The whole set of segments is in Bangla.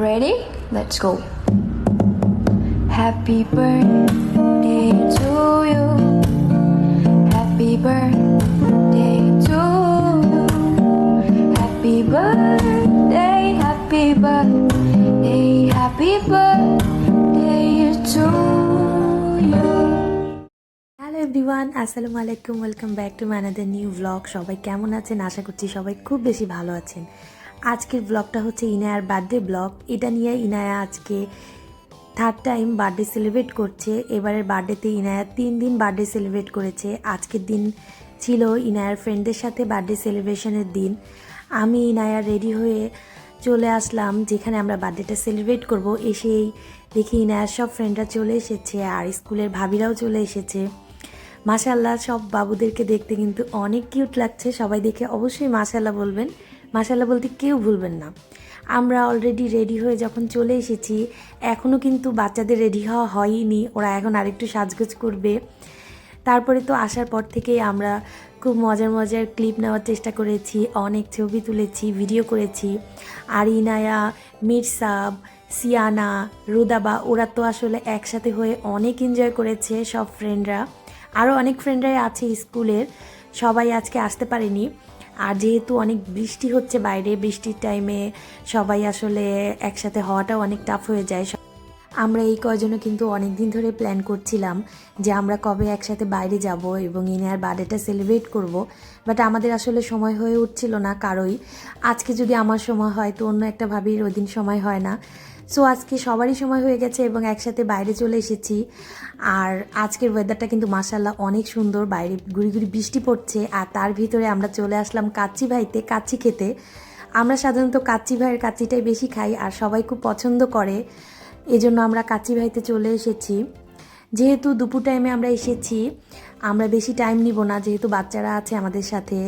Ready? Let's go. Happy birthday to you. Happy birthday to you. Happy birthday, happy birthday, happy birthday to you. Hello everyone আসসালামু আলাইকুম ওয়েলকাম ব্যাক টু ম্যানাদের নিউ ব্লগ সবাই কেমন আছেন আশা করছি সবাই খুব বেশি ভালো আছেন আজকের ব্লগটা হচ্ছে ইনায়ার বার্থডে ব্লগ এটা নিয়ে ইনায়া আজকে থার্ড টাইম বার্থডে সেলিব্রেট করছে। এবারের বার্থডেতে ইনায়া তিন দিন বার্থডে সেলিব্রেট করেছে। আজকের দিন ছিল ইনায়ার ফ্রেন্ডদের সাথে বার্থডে সেলিব্রেশনের দিন। আমি ইনায়া রেডি হয়ে চলে আসলাম, যেখানে আমরা বার্থডেটা সেলিব্রেট করব। এসেই দেখি ইনায়ার সব ফ্রেন্ডরা চলে এসেছে আর স্কুলের ভাবিরাও চলে এসেছে। মাশাল্লাহ সব বাবুদেরকে দেখতে কিন্তু অনেক কিউট লাগছে। সবাই দেখে অবশ্যই মাশাল্লাহ বলবেন। মাশাল্লাহ বলতে কেউ ভুলবেন না। আমরা অলরেডি রেডি হয়ে যখন চলে এসেছি এখনও কিন্তু বাচ্চাদের রেডি হওয়া হয়নি, ওরা এখন আরেকটু সাজগোজ করবে। তারপরে তো আসার পর থেকেই আমরা খুব মজার মজার ক্লিপ নেওয়ার চেষ্টা করেছি, অনেক ছবি তুলেছি ভিডিও করেছি। আর ইনায়া মিরসাব, সিয়ানা, রুদাবা, ওরা তো আসলে একসাথে হয়ে অনেক এনজয় করেছে, সব ফ্রেন্ডরা আরও অনেক ফ্রেন্ডরাই আছে স্কুলের, সবাই আজকে আসতে পারেনি। আর যেহেতু অনেক বৃষ্টি হচ্ছে বাইরে, বৃষ্টির টাইমে সবাই আসলে একসাথে হওয়াটাও অনেক টাফ হয়ে যায়। আমরা এই কয়জনও কিন্তু অনেক দিন ধরে প্ল্যান করছিলাম যে আমরা কবে একসাথে বাইরে যাব এবং ইনার বার্থডেটা সেলিব্রেট করব বাট আমাদের আসলে সময় হয়ে উঠছিল না কারোই। আজকে যদি আমার সময় হয় তো অন্য একটা ভাবির ওই দিন সময় হয় না। সো আজকে সবারই সময় হয়ে গেছে এবং একসাথে বাইরে চলে এসেছি। আর আজকের ওয়েদারটা কিন্তু মাসাল্লাহ অনেক সুন্দর। বাইরে গুড়ি গুড়ি বৃষ্টি পড়ছে আর তার ভিতরে আমরা চলে আসলাম কাচ্চি ভাইতে কাচ্চি খেতে। আমরা সাধারণত কাচ্চি ভাইয়ের কাচ্চিটাই বেশি খাই আর সবাই খুব পছন্দ করে। এজন্য আমরা কাচ্চি ভাইতে চলে এসেছি। যেহেতু দুপুর টাইমে আমরা এসেছি, আমরা বেশি টাইম নিব না। যেহেতু বাচ্চারা আছে আমাদের সাথে,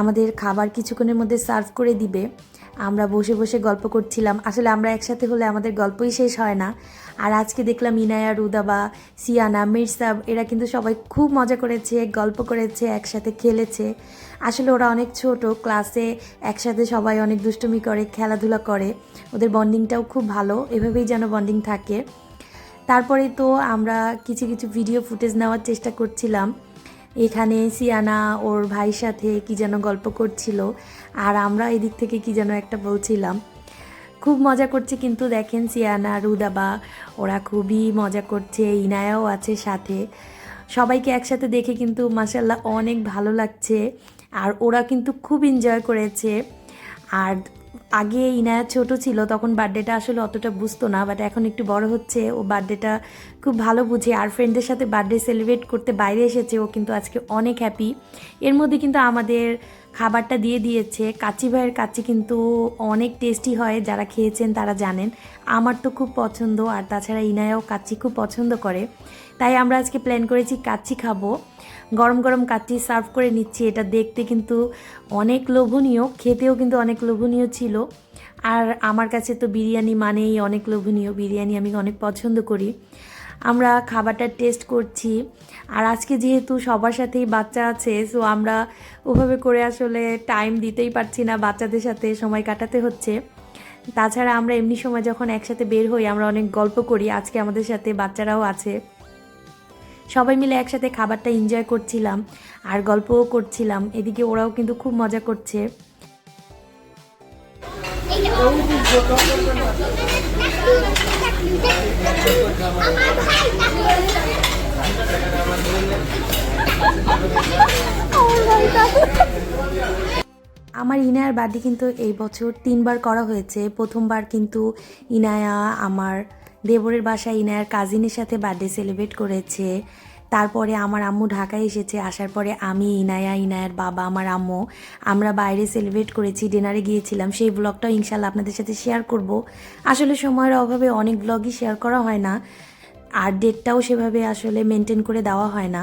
আমাদের খাবার কিছুক্ষণের মধ্যে সার্ভ করে দিবে। আমরা বসে বসে গল্প করছিলাম। আসলে আমরা একসাথে হলে আমাদের গল্পই শেষ হয় না। আর আজকে দেখলাম ইনায়া রুদাবা সিয়ানা মির্সাব এরা কিন্তু সবাই খুব মজা করেছে, গল্প করেছে, একসাথে খেলেছে। আসলে ওরা অনেক ছোট, ক্লাসে একসাথে সবাই অনেক দুষ্টুমি করে, খেলাধুলা করে। ওদের বন্ডিংটাও খুব ভালো, এভাবেই যেন বন্ডিং থাকে। তারপরে তো আমরা কিছু কিছু ভিডিও ফুটেজ নেওয়ার চেষ্টা করছিলাম। এখানে সিয়ানা, ওর ভাইয়ের সাথে কি যেন গল্প করছিল। আর আমরা এদিক থেকে কি যেন একটা বলছিলাম, খুব মজা করছে কিন্তু দেখেন সিয়ানা রুদাবা ওরা খুবই মজা করছে, ইনায়াও আছে সাথে। সবাইকে একসাথে দেখে কিন্তু মাসাল্লাহ অনেক ভালো লাগছে, আর ওরা কিন্তু খুব এনজয় করেছে। আর আগে ইনায়া ছোট ছিল, তখন বার্থডেটা আসলে অতটা বুঝতো না বাট এখন একটু বড় হচ্ছে। ও বার্থডেটা খুব ভালো বুঝে। আর ফ্রেন্ডদের সাথে বার্থডে সেলিব্রেট করতে বাইরে এসেছে, ও কিন্তু আজকে অনেক হ্যাপি এর মধ্যে কিন্তু আমাদের খাবারটা দিয়ে দিয়েছে। কাচি ভাইয়ের কাচি কিন্তু অনেক টেস্টি হয়, যারা খেয়েছেন তারা জানেন। আমার তো খুব পছন্দ, আর তাছাড়া ইনায়াও কাচ্চি খুব পছন্দ করে। তাই আমরা আজকে প্ল্যান করেছি কাচ্চি খাব। গরম গরম কাচ্চি সার্ভ করে নিচ্ছি। এটা দেখতে কিন্তু অনেক লোভনীয়, খেতেও কিন্তু অনেক লোভনীয় ছিল। আর আমার কাছে তো বিরিয়ানি মানেই অনেক লোভনীয়। বিরিয়ানি আমি অনেক পছন্দ করি। আমরা খাবারটা টেস্ট করছি। আর আজকে যেহেতু সবার সাথেই বাচ্চা আছে সো আমরা ওভাবে করে আসলে টাইম দিতেই পারছি না বাচ্চাদের সাথে সময় কাটাতে হচ্ছে। তাছাড়া আমরা এমনি সময় যখন একসাথে বের হই, আমরা অনেক গল্প করি। আজকে আমাদের সাথে বাচ্চারাও আছে। সবাই মিলে একসাথে খাবারটা এনজয় করছিলাম আর গল্পও করছিলাম। এদিকে ওরাও কিন্তু খুব মজা করছে। আমার ইনায়ার বার্থডে কিন্তু এই বছর তিনবার করা হয়েছে। প্রথমবার কিন্তু ইনায়া, আমার দেবরের বাসায় ইনায়ার কাজিনের সাথে বার্থডে সেলিব্রেট করেছে। তারপরে আমার আম্মু ঢাকায় এসেছে, আসার পরে আমি, ইনায়া, ইনায়ার বাবা, আমার আম্মু, আমরা বাইরে সেলিব্রেট করেছি ডিনারে গিয়েছিলাম। সেই ব্লগটাও ইনশাল্লাহ আপনাদের সাথে শেয়ার করব। আসলে সময়ের অভাবে অনেক ব্লগই শেয়ার করা হয় না, আর ডেটটাও সেভাবে আসলে মেনটেন করে দেওয়া হয় না।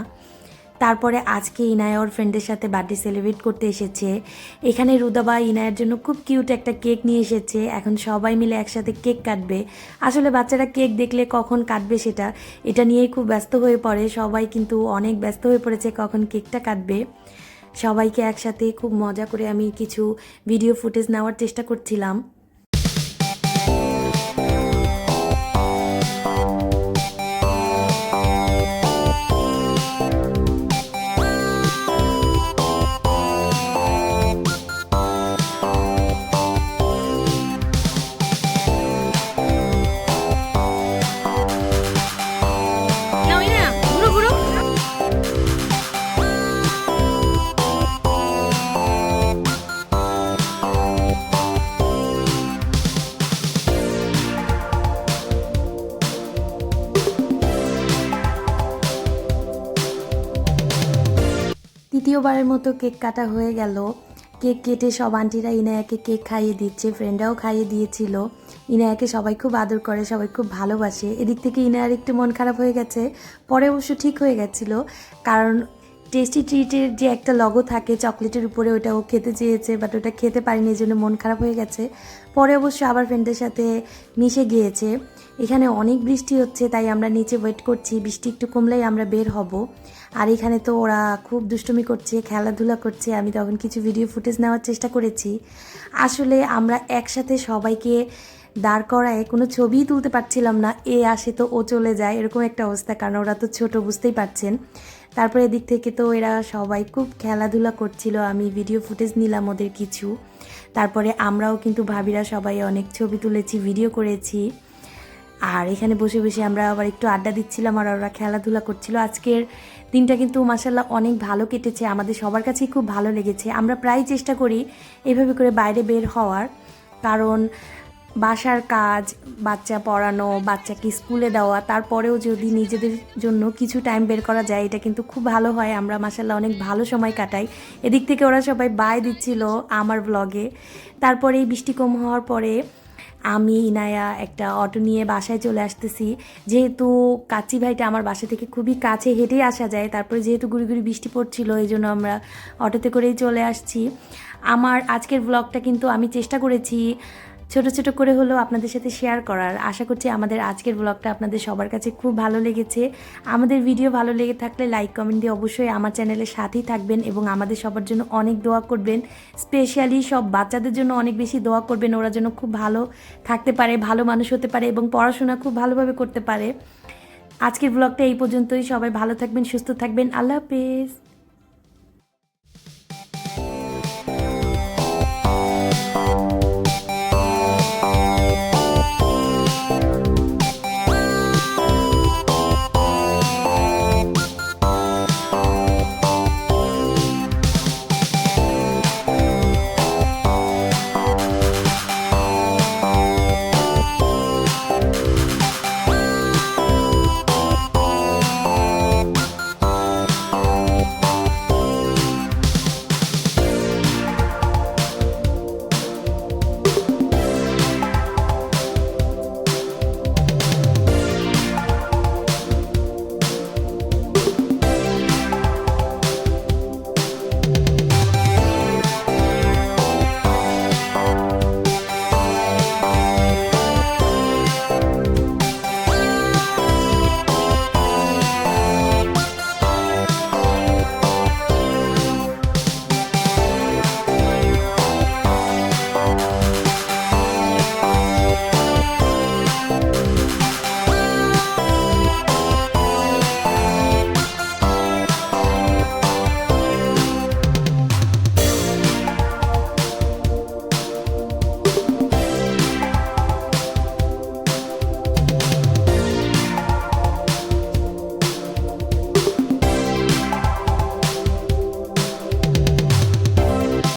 তারপরে আজকে ইনায়া ওর ফ্রেন্ডের সাথে বার্থডে সেলিব্রেট করতে এসেছে। এখানে রুদাবা ইনায়ের জন্য খুব কিউট একটা কেক নিয়ে এসেছে। এখন সবাই মিলে একসাথে কেক কাটবে। আসলে বাচ্চারা কেক দেখলে কখন কাটবে সেটা, এটা নিয়েই খুব ব্যস্ত হয়ে পড়ে। সবাই কিন্তু অনেক ব্যস্ত হয়ে পড়েছে কখন কেকটা কাটবে। সবাইকে একসাথে খুব মজা করে আমি কিছু ভিডিও ফুটেজ নেওয়ার চেষ্টা করছিলাম। দ্বিতীয়বারের মতো কেক কাটা হয়ে গেল। কেক কেটে সব আন্টিরা ইনায়াকে কেক খাইয়ে দিচ্ছে ফ্রেন্ডরাও খাইয়ে দিয়েছিল। ইনায়াকে সবাই খুব আদর করে, সবাই খুব ভালোবাসে। এদিক থেকে ইনায়ার একটু মন খারাপ হয়ে গেছে, পরে অবশ্য ঠিক হয়ে গেছিল। কারণ টেস্টি ট্রিটের যে একটা লগো থাকে, চকলেটের উপরে ওটা ও খেতে চেয়েছে বাট ওটা খেতে পারিনি এই জন্য মন খারাপ হয়ে গেছে। পরে অবশ্য আবার ফ্রেন্ডের সাথে মিশে গিয়েছে। এখানে অনেক বৃষ্টি হচ্ছে, তাই আমরা নিচে ওয়েট করছি। বৃষ্টি একটু কমলেই আমরা বের হব। আর এখানে তো ওরা খুব দুষ্টুমি করছে, খেলাধুলা করছে। আমি তখন কিছু ভিডিও ফুটেজ নেওয়ার চেষ্টা করেছি। আসলে আমরা একসাথে সবাইকে দাঁড় করায় কোনো ছবিই তুলতে পারছিলাম না। এ আসে তো ও চলে যায়, এরকম একটা অবস্থা। কারণ ওরা তো ছোট, বুঝতেই পারছেন। তারপরে এদিক থেকে তো এরা সবাই খুব খেলাধুলা করছিল। আমি ভিডিও ফুটেজ নিলাম ওদের কিছু। তারপরে আমরাও কিন্তু ভাবিরা সবাই অনেক ছবি তুলেছি ভিডিও করেছি। আর এখানে বসে বসে আমরা আবার একটু আড্ডা দিচ্ছিলাম আর ওরা খেলাধুলা করছিল। আজকের দিনটা কিন্তু মাসাল্লাহ অনেক ভালো কেটেছে। আমাদের সবার কাছেই খুব ভালো লেগেছে। আমরা প্রায় চেষ্টা করি এভাবে করে বাইরে বের হওয়ার। কারণ বাসার কাজ, বাচ্চা পড়ানো, বাচ্চাকে স্কুলে দেওয়া, তারপরেও যদি নিজেদের জন্য কিছু টাইম বের করা যায়, এটা কিন্তু খুব ভালো হয়। আমরা মাসাল্লাহ অনেক ভালো সময় কাটাই। এদিক থেকে ওরা সবাই বাই দিচ্ছিল আমার ব্লগে তারপরে এই বৃষ্টি কম হওয়ার পরে আমি, ইনায়া একটা অটো নিয়ে বাসায় চলে আসতেছি। যেহেতু কাচি ভাইটা আমার বাসা থেকে খুবই কাছে হেঁটেই আসা যায়, তারপরে যেহেতু গুড়ি গুড়ি বৃষ্টি পড়ছিল, এই জন্য আমরা অটোতে করেই চলে আসছি। আমার আজকের ব্লগটা কিন্তু আমি চেষ্টা করেছি ছোট ছোট করে হলেও আপনাদের সাথে শেয়ার করার। আশা করছি আমাদের আজকের ব্লগটা আপনাদের সবার কাছে খুব ভালো লেগেছে। আমাদের ভিডিও ভালো লেগে থাকলে লাইক কমেন্ট দিয়ে অবশ্যই আমার চ্যানেলের সাথেই থাকবেন এবং আমাদের সবার জন্য অনেক দোয়া করবেন। স্পেশালি সব বাচ্চাদের জন্য অনেক বেশি দোয়া করবেন, ওরা যেন খুব ভালো থাকতে পারে, ভালো মানুষ হতে পারে এবং পড়াশোনা খুব ভালোভাবে করতে পারে। আজকের ব্লগটা এই পর্যন্তই। সবাই ভালো থাকবেন, সুস্থ থাকবেন। আল্লাহ হাফেজ।